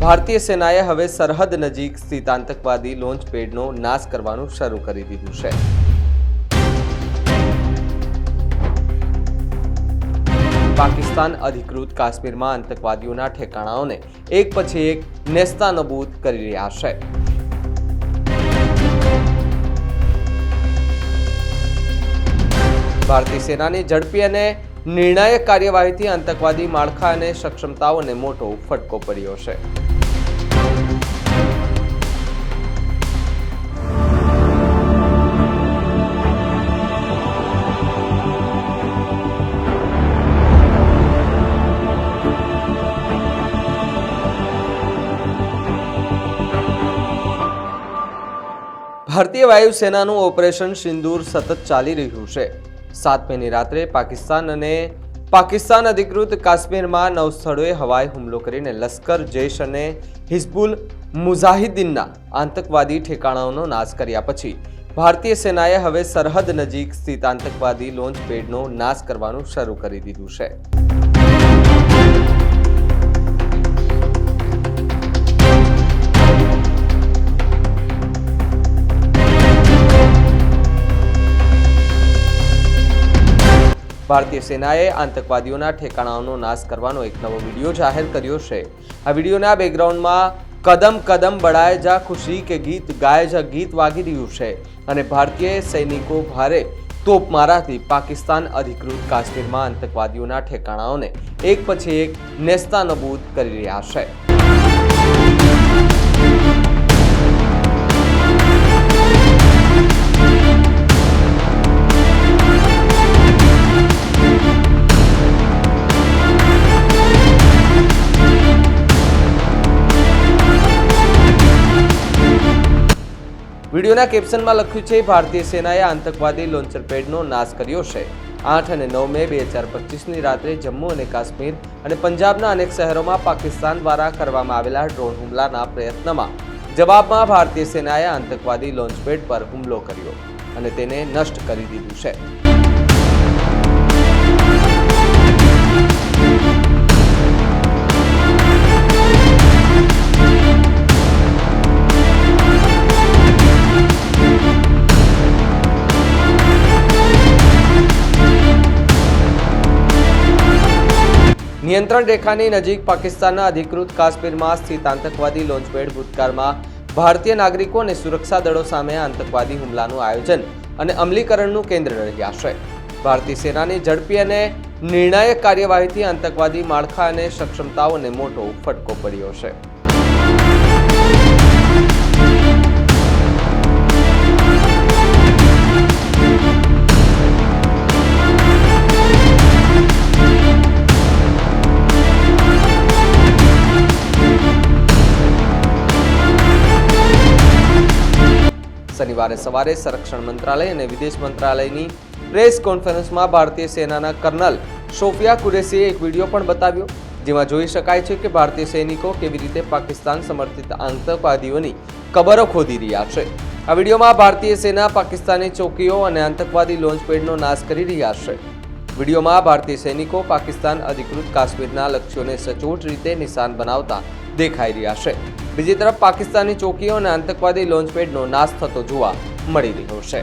ભારતીય સેનાએ હવે સરહદ નજીક સ્થિત આતંકવાદી લોન્ચ પેડનો નાશ કરવાનું શરૂ કરી દીધું છે. પાકિસ્તાન અધિકૃત કાશ્મીરમાં આતંકવાદીઓના ઠેકાણાઓને એક પછી એક નેસ્તાનબૂદ કરી રહ્યા છે. ભારતીય સેનાની ઝડપી અને નિર્ણાયક કાર્યવાહીથી આતંકવાદી માળખા અને સક્ષમતાઓને મોટો ફટકો પડ્યો છે. ભારતીય વાયુસેનાનું ઓપરેશન સિંદૂર સતત ચાલી રહ્યું છે. સાત મેની રાત્રે પાકિસ્તાન અને પાકિસ્તાન અધિકૃત કાશ્મીરમાં નવ સ્થળોએ હવાઈ હુમલો કરીને લશ્કર જૈશ અને હિઝબુલ મુઝાહિદ્દીનના આતંકવાદી ઠેકાણાઓનો નાશ કર્યા પછી ભારતીય સેનાએ હવે સરહદ નજીક સ્થિત આતંકવાદી લોન્ચ પેડનો નાશ કરવાનું શરૂ કરી દીધું છે. ભારતીય સેનાએ આતંકવાદીઓના ઠેકાણાઓનો નાશ કરવાનો એક નવો વીડિયો જાહેર કર્યો છે. આ વિડીયોના બેકગ્રાઉન્ડમાં કદમ કદમ બળાય જા ખુશી કે ગીત ગાય જા ગીત વાગી રહ્યું છે અને ભારતીય સૈનિકો ભારે તોપમારાથી પાકિસ્તાન અધિકૃત કાશ્મીરમાં આતંકવાદીઓના ઠેકાણાઓને એક પછી એક નેસ્તાનબૂત કરી રહ્યા છે. વિડીયોના કેપ્શનમાં લખ્યું છે, ભારતીય સેનાએ આતંકવાદી લોન્ચર પેડનો નાશ કર્યો છે. આઠ અને નવ મે બે હજાર પચીસની રાત્રે જમ્મુ અને કાશ્મીર અને પંજાબના અનેક શહેરોમાં પાકિસ્તાન દ્વારા કરવામાં આવેલા ડ્રોન હુમલાના પ્રયત્નમાં જવાબમાં ભારતીય સેનાએ આતંકવાદી લોન્ચપેડ પર હુમલો કર્યો અને તેને નષ્ટ કરી દીધું છે. નિયંત્રણ રેખાની નજીક પાકિસ્તાનના અધિકૃત કાશ્મીરમાં સ્થિત આતંકવાદી લોન્ચપેડ ભૂતકાળમાં ભારતીય નાગરિકો અને સુરક્ષા દળો સામે આતંકવાદી હુમલાનું આયોજન અને અમલીકરણનું કેન્દ્ર રહ્યા છે ભારતીય સેનાની ઝડપી અને નિર્ણાયક કાર્યવાહીથી આતંકવાદી માળખા અને સક્ષમતાઓને મોટો ફટકો પડ્યો છે. શનિવારે સવારે સંરક્ષણ મંત્રાલય અને વિદેશ મંત્રાલયની પ્રેસ કોન્ફરન્સમાં ભારતીય સેનાના કર્નલ સોફિયા કુરેશીએ એક વીડિયો પણ બતાવ્યો, જેમાં જોઈ શકાય છે કે ભારતીય સૈનિકો કેવી રીતે પાકિસ્તાન સમર્થિત આતંકવાદીઓની કબરો ખોદી રહ્યા છે. આ વિડીયોમાં ભારતીય સેના પાકિસ્તાની ચોકીઓ અને આતંકવાદી લોન્ચપેડનો નાશ કરી રહ્યા છે. વિડીયોમાં ભારતીય સૈનિકો પાકિસ્તાન અધિકૃત કાશ્મીરના લક્ષ્યોને સચોટ રીતે નિશાન બનાવતા દેખાઈ રહ્યા છે. બીજી તરફ પાકિસ્તાની ચોકીઓ અને આતંકવાદી લોન્ચપેડનો નાશ થતો જોવા મળી રહ્યો છે.